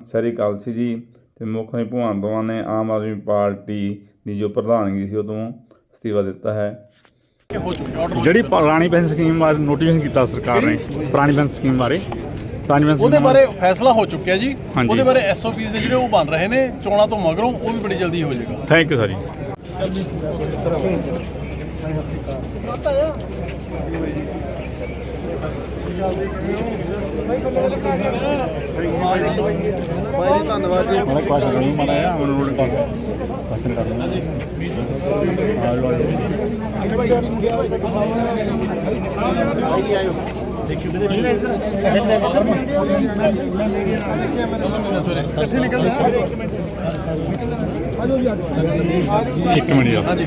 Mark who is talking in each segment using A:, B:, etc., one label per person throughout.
A: ਸਰੀ ਕਾਲਸੀ ਜੀ ਤੇ ਮੁੱਖ ਮੰਤਰੀ ਭਗਵੰਤ ਮਾਨ ਨੇ ਆਮ ਆਦਮੀ ਪਾਰਟੀ ਦੀ ਜੋ ਪ੍ਰਧਾਨਗੀ ਸੀ ਉਦੋਂ ਅਸਤੀਫਾ ਦਿੱਤਾ ਹੈ।
B: ਜਿਹੜੀ ਪੁਰਾਣੀ ਪੈਨਸ਼ਨ ਸਕੀਮ ਬਾਰੇ ਨੋਟੀਫਿਕੇਸ਼ਨ ਕੀਤਾ ਸਰਕਾਰ ਨੇ ਪੁਰਾਣੀ ਪੈਨਸ਼ਨ ਸਕੀਮ ਬਾਰੇ। ਪੁਰਾਣੀ ਪੈਨਸ਼ਨ
C: ਉਹਦੇ ਬਾਰੇ ਫੈਸਲਾ ਹੋ ਚੁੱਕਿਆ ਜੀ। ਉਹਦੇ ਬਾਰੇ ਐਸਓਪੀਸ ਨੇ ਜਿਹੜੇ ਉਹ ਬਣ ਰਹੇ ਨੇ ਚੋਣਾਂ ਤੋਂ ਮਗਰੋਂ ਉਹ ਵੀ ਬੜੀ ਜਲਦੀ ਹੋ ਜਾਏਗਾ।
B: ਥੈਂਕ ਯੂ ਸਰ ਜੀ।
D: ਬਾਈ ਧੰਨਵਾਦ ਜੀ
B: ਮੈਂ ਕੁਐਸਚਨ ਕਰੂੰ ਮਾੜਾ ਜਿਹਾ ਮੈਨੂੰ ਨੋਟ ਕਰ ਕੁਐਸਚਨ ਕਰ ਲੈਣਾ ਆ ਲੋ ਇੱਕ ਮਿੰਟ ਜੀ।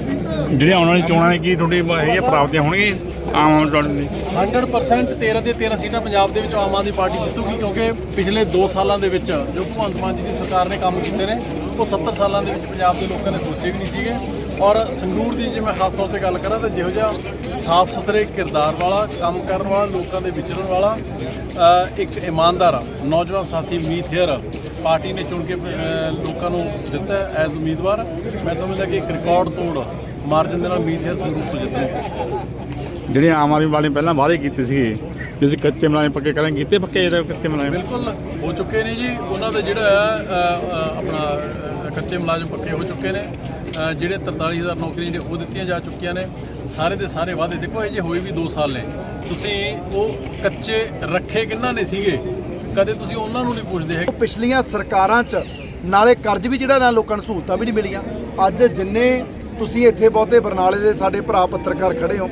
B: ਜਿਹੜੀਆਂ ਆਉਣ ਵਾਲੀ ਚੋਣਾਂ ਨੇ, ਕੀ ਤੁਹਾਡੀ ਹੈਗੀ ਪ੍ਰਾਪਤੀਆਂ ਹੋਣਗੀਆਂ? ਆਮ ਆਦਮੀ ਪਾਰਟੀ ਦੀ।
C: 100% 13 ਦੇ 13 ਸੀਟਾਂ ਪੰਜਾਬ ਦੇ ਵਿੱਚ ਆਮ ਆਦਮੀ ਪਾਰਟੀ ਜਿੱਤੂਗੀ, ਕਿਉਂਕਿ ਪਿਛਲੇ 2 ਸਾਲਾਂ ਦੇ ਵਿੱਚ ਜੋ ਭਗਵੰਤ ਮਾਨ ਜੀ ਦੀ ਸਰਕਾਰ ਨੇ ਕੰਮ ਕੀਤੇ ਨੇ, ਉਹ 70 ਸਾਲਾਂ ਦੇ ਵਿੱਚ ਪੰਜਾਬ ਦੇ ਲੋਕਾਂ ਨੇ ਸੋਚੇ ਵੀ ਨਹੀਂ ਸੀਗੇ। ਔਰ ਸੰਗਰੂਰ ਦੀ ਜੇ ਮੈਂ ਖਾਸ ਤੌਰ ਤੇ ਗੱਲ ਕਰਾਂ, ਤਾਂ ਜਿਹੋ ਜਿਹਾ ਸਾਫ਼ ਸੁਥਰੇ ਕਿਰਦਾਰ ਵਾਲਾ, ਕੰਮ ਕਰਨ ਵਾਲਾ, ਲੋਕਾਂ ਦੇ ਵਿਚਰਨ ਵਾਲਾ ਇੱਕ ਇਮਾਨਦਾਰ ਨੌਜਵਾਨ ਸਾਥੀ ਮੀਤ ਹੇਅਰ ਪਾਰਟੀ ਨੇ ਚੁਣ ਕੇ ਲੋਕਾਂ ਨੂੰ ਦਿੱਤਾ ਐਜ਼ ਉਮੀਦਵਾਰ। ਮੈਂ ਸਮਝਦਾ ਕਿ ਇੱਕ ਰਿਕਾਰਡ ਤੋੜ ਮਾਰਜਨ ਦੇ ਨਾਲ ਮੀਤ ਹੇਅਰ ਸੰਗਰੂਰ ਤੋਂ ਜਿੱਤਣਗੇ।
B: ਜਿਹੜੇ ਆਮ ਆਦਮੀ ਪਾਰਟੀ ਨੇ ਪਹਿਲਾਂ ਵਾਅਦੇ ਕੀਤੇ ਸੀਗੇ ਜੇ ਅਸੀਂ ਕੱਚੇ ਮੁਲਾਜ਼ਮ ਪੱਕੇ ਕਰਾਂਗੇ ਕੀਤੇ ਪੱਕੇ ਇਹਦੇ ਕੱਚੇ ਮੁਲਾਜ਼ਮ
C: ਬਿਲਕੁਲ ਹੋ ਚੁੱਕੇ ਨੇ ਜੀ। ਉਹਨਾਂ ਦਾ ਜਿਹੜਾ ਆਪਣਾ ਕੱਚੇ ਮੁਲਾਜ਼ਮ ਪੱਕੇ ਹੋ ਚੁੱਕੇ ਨੇ। ਜਿਹੜੇ 43000 ਨੌਕਰੀ ਜਿਹੜੇ ਉਹ ਦਿੱਤੀਆਂ ਜਾ ਚੁੱਕੀਆਂ ਨੇ। ਸਾਰੇ ਦੇ ਸਾਰੇ ਵਾਅਦੇ ਦੇਖੋ ਇਹ ਜੇ ਹੋਏ ਵੀ 2 ਸਾਲ ਨੇ। ਤੁਸੀਂ ਉਹ ਕੱਚੇ ਰੱਖੇ ਕਿੰਨਾ ਨੇ ਸੀਗੇ? ਕਦੇ ਤੁਸੀਂ ਉਹਨਾਂ ਨੂੰ ਨਹੀਂ ਪੁੱਛਦੇ ਹੈ
D: ਪਿਛਲੀਆਂ ਸਰਕਾਰਾਂ 'ਚ ਨਾਲੇ ਕਰਜ਼ ਵੀ ਜਿਹੜਾ ਨਾ ਲੋਕਾਂ ਨੂੰ ਸਹੂਲਤਾਂ ਵੀ ਨਹੀਂ ਮਿਲੀਆਂ। ਅੱਜ ਜਿੰਨੇ ਤੁਸੀਂ ਇੱਥੇ ਬਹੁਤੇ ਬਰਨਾਲੇ ਦੇ ਸਾਡੇ ਭਰਾ ਪੱਤਰਕਾਰ ਖੜੇ ਹੋ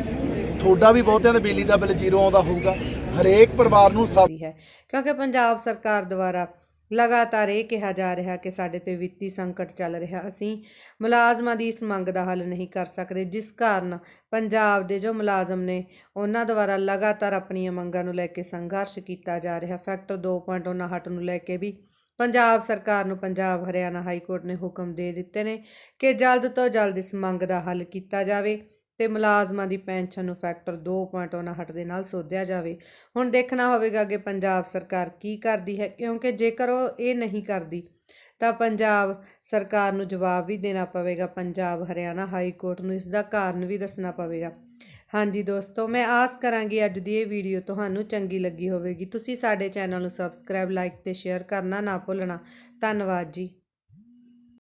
D: ਤੁਹਾਡਾ ਵੀ ਬਹੁਤਿਆਂ ਦਾ ਬਿਜਲੀ ਦਾ ਬਿੱਲ ਜ਼ੀਰੋ ਆਉਂਦਾ ਹੋਊਗਾ। ਹਰੇਕ ਪਰਿਵਾਰ ਨੂੰ ਸਭ
E: ਹੈ। ਕਿਉਂਕਿ ਪੰਜਾਬ ਸਰਕਾਰ ਦੁਆਰਾ ਲਗਾਤਾਰ ਇਹ ਕਿਹਾ ਜਾ ਰਿਹਾ ਕਿ ਸਾਡੇ ਤੇ ਵਿੱਤੀ ਸੰਕਟ ਚੱਲ ਰਿਹਾ। ਅਸੀਂ ਮੁਲਾਜ਼ਮਾਂ ਦੀ ਇਸ ਮੰਗ ਦਾ ਹੱਲ ਨਹੀਂ ਕਰ ਸਕਦੇ, ਜਿਸ ਕਾਰਨ ਪੰਜਾਬ ਦੇ ਜੋ ਮੁਲਾਜ਼ਮ ਨੇ, ਉਹਨਾਂ ਦੁਆਰਾ ਲਗਾਤਾਰ ਆਪਣੀਆਂ ਮੰਗਾਂ ਨੂੰ ਲੈ ਕੇ ਸੰਘਰਸ਼ ਕੀਤਾ ਜਾ ਰਿਹਾ। ਫੈਕਟਰ 2.59 ਨੂੰ ਲੈ ਕੇ ਵੀ ਪੰਜਾਬ ਸਰਕਾਰ ਨੂੰ ਪੰਜਾਬ ਹਰਿਆਣਾ ਹਾਈ ਕੋਰਟ ਨੇ ਹੁਕਮ ਦੇ ਦਿੱਤੇ ਨੇ ਕਿ ਜਲਦ ਤੋਂ ਜਲਦ ਇਸ ਮੰਗ ਦਾ ਹੱਲ ਕੀਤਾ ਜਾਵੇ। ਤੇ ਮੁਲਾਜ਼ਮਾਂ ਦੀ ਪੈਨਸ਼ਨ ਨੂੰ ਫੈਕਟਰ 2.59 ਦੇ ਨਾਲ ਸੋਧਿਆ ਜਾਵੇ। ਹੁਣ ਦੇਖਣਾ ਹੋਵੇਗਾ ਕਿ ਪੰਜਾਬ ਸਰਕਾਰ ਕੀ ਕਰਦੀ ਹੈ, ਕਿਉਂਕਿ ਜੇਕਰ ਉਹ ਇਹ ਨਹੀਂ ਕਰਦੀ, ਤਾਂ ਪੰਜਾਬ ਸਰਕਾਰ ਨੂੰ ਜਵਾਬ ਵੀ ਦੇਣਾ ਪਵੇਗਾ। ਪੰਜਾਬ ਹਰਿਆਣਾ ਹਾਈ ਕੋਰਟ ਨੂੰ ਇਸ ਦਾ ਕਾਰਨ ਵੀ ਦੱਸਣਾ ਪਵੇਗਾ। ਹਾਂਜੀ ਦੋਸਤੋ, ਮੈਂ ਆਸ ਕਰਾਂਗੀ ਅੱਜ ਦੀ ਇਹ ਵੀਡੀਓ ਤੁਹਾਨੂੰ ਚੰਗੀ ਲੱਗੀ ਹੋਵੇਗੀ। ਤੁਸੀਂ ਸਾਡੇ ਚੈਨਲ ਨੂੰ ਸਬਸਕ੍ਰਾਈਬ, ਲਾਈਕ ਤੇ ਸ਼ੇਅਰ ਕਰਨਾ ਨਾ ਭੁੱਲਣਾ। ਧੰਨਵਾਦ ਜੀ।